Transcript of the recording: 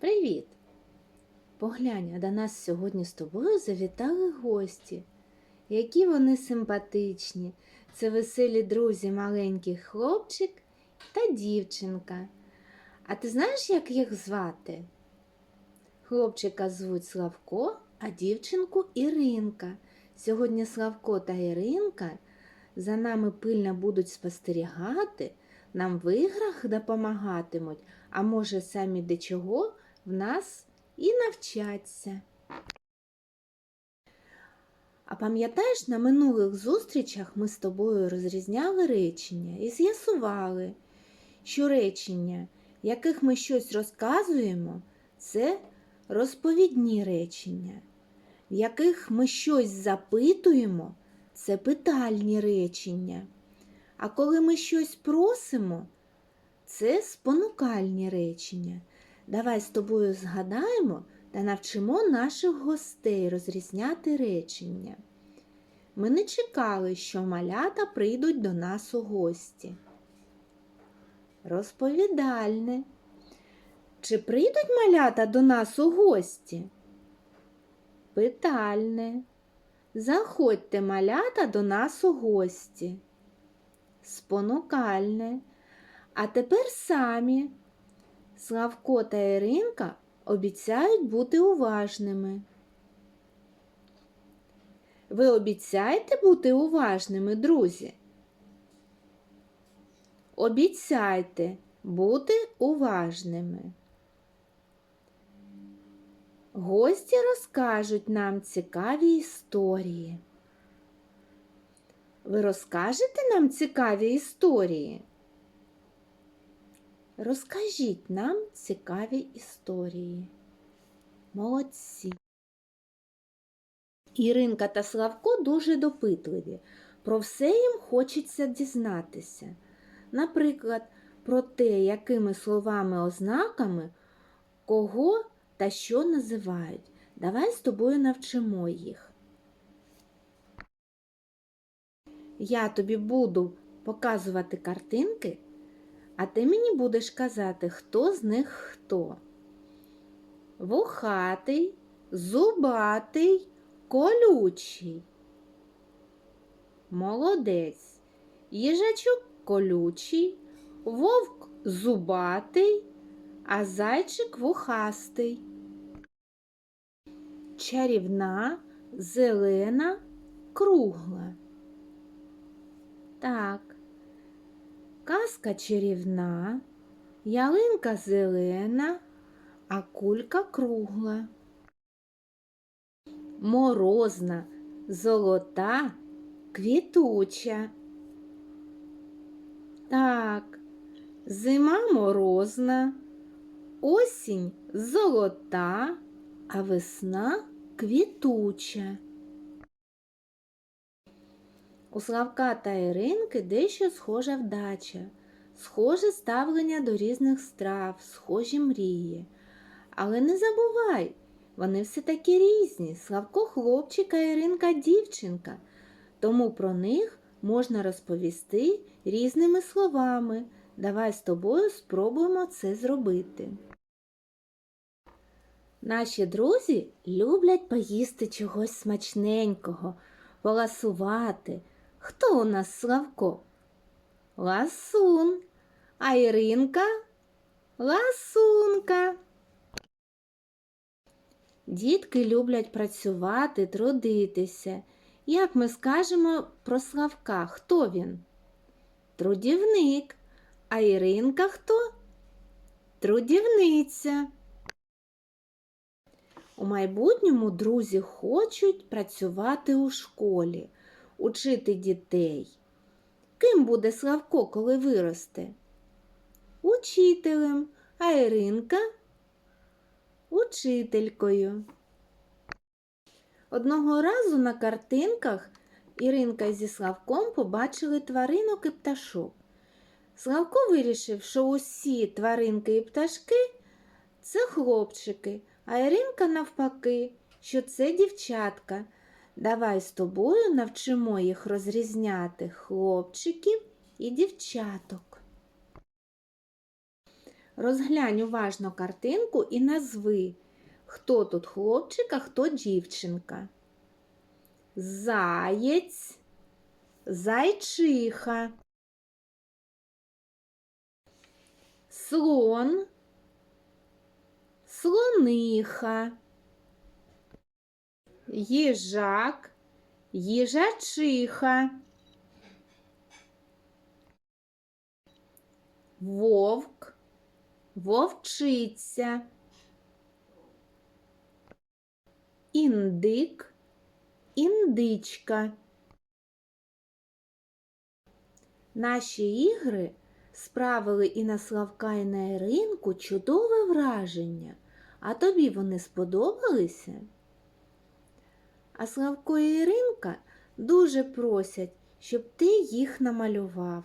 Привіт! Поглянь, а до нас сьогодні з тобою завітали гості. Які вони симпатичні. Це веселі друзі, маленький хлопчик та дівчинка. А ти знаєш, як їх звати? Хлопчика звуть Славко, а дівчинку Іринка. Сьогодні Славко та Іринка за нами пильно будуть спостерігати, нам в іграх допомагатимуть, а може самі до чого в нас і навчаться. А пам'ятаєш, на минулих зустрічах ми з тобою розрізняли речення і з'ясували, що речення, яких ми щось розказуємо, це розповідні речення, в яких ми щось запитуємо, це питальні речення. А коли ми щось просимо, це спонукальні речення. Давай з тобою згадаємо та навчимо наших гостей розрізняти речення. Ми не чекали, що малята прийдуть до нас у гості. Розповідальне. Чи прийдуть малята до нас у гості? Питальне. Заходьте малята до нас у гості. Спонукальне. А тепер самі. Славко та Іринка обіцяють бути уважними. Ви обіцяєте бути уважними, друзі? Обіцяйте бути уважними. Гості розкажуть нам цікаві історії. Ви розкажете нам цікаві історії? Розкажіть нам цікаві історії. Молодці. Іринка та Славко дуже допитливі. Про все їм хочеться дізнатися. Наприклад, про те, якими словами ознаками кого та що називають. Давай з тобою навчимо їх. Я тобі буду показувати картинки, а ти мені будеш казати, хто з них хто. Вухатий, зубатий, колючий. Молодець. Їжачок колючий, вовк зубатий, а зайчик вухастий. Чарівна, зелена, кругла. Так, казка чарівна, ялинка зелена, а кулька кругла. Морозна, золота, квітуча. Так, зима морозна, осінь золота, а весна квітуча. У Славка та Іринки дещо схожа вдача, схоже ставлення до різних страв, схожі мрії. Але не забувай, вони все таки різні. Славко хлопчик, а Іринка дівчинка. Тому про них можна розповісти різними словами. Давай з тобою спробуємо це зробити. Наші друзі люблять поїсти чогось смачненького, поласувати. Хто у нас Славко? Ласун. А Іринка? Ласунка. Дітки люблять працювати, трудитися. Як ми скажемо про Славка, хто він? Трудівник. А Іринка хто? Трудівниця. У майбутньому друзі хочуть працювати у школі, учити дітей. Ким буде Славко, коли виросте? Учителем, а Іринка учителькою. Одного разу на картинках Іринка зі Славком побачили тваринок і пташок. Славко вирішив, що усі тваринки і пташки це хлопчики, а Іринка навпаки, що це дівчатка. Давай з тобою навчимо їх розрізняти хлопчиків і дівчаток. Розглянь уважно картинку і назви, хто тут хлопчик, а хто дівчинка. Заєць, зайчиха, слон, слониха, їжак, їжачиха, вовк, вовчиця, індик, індичка. Наші ігри справили і на Славка, і на Іринку чудове враження. А тобі вони сподобалися? А Славко і Іринка дуже просять, щоб ти їх намалював.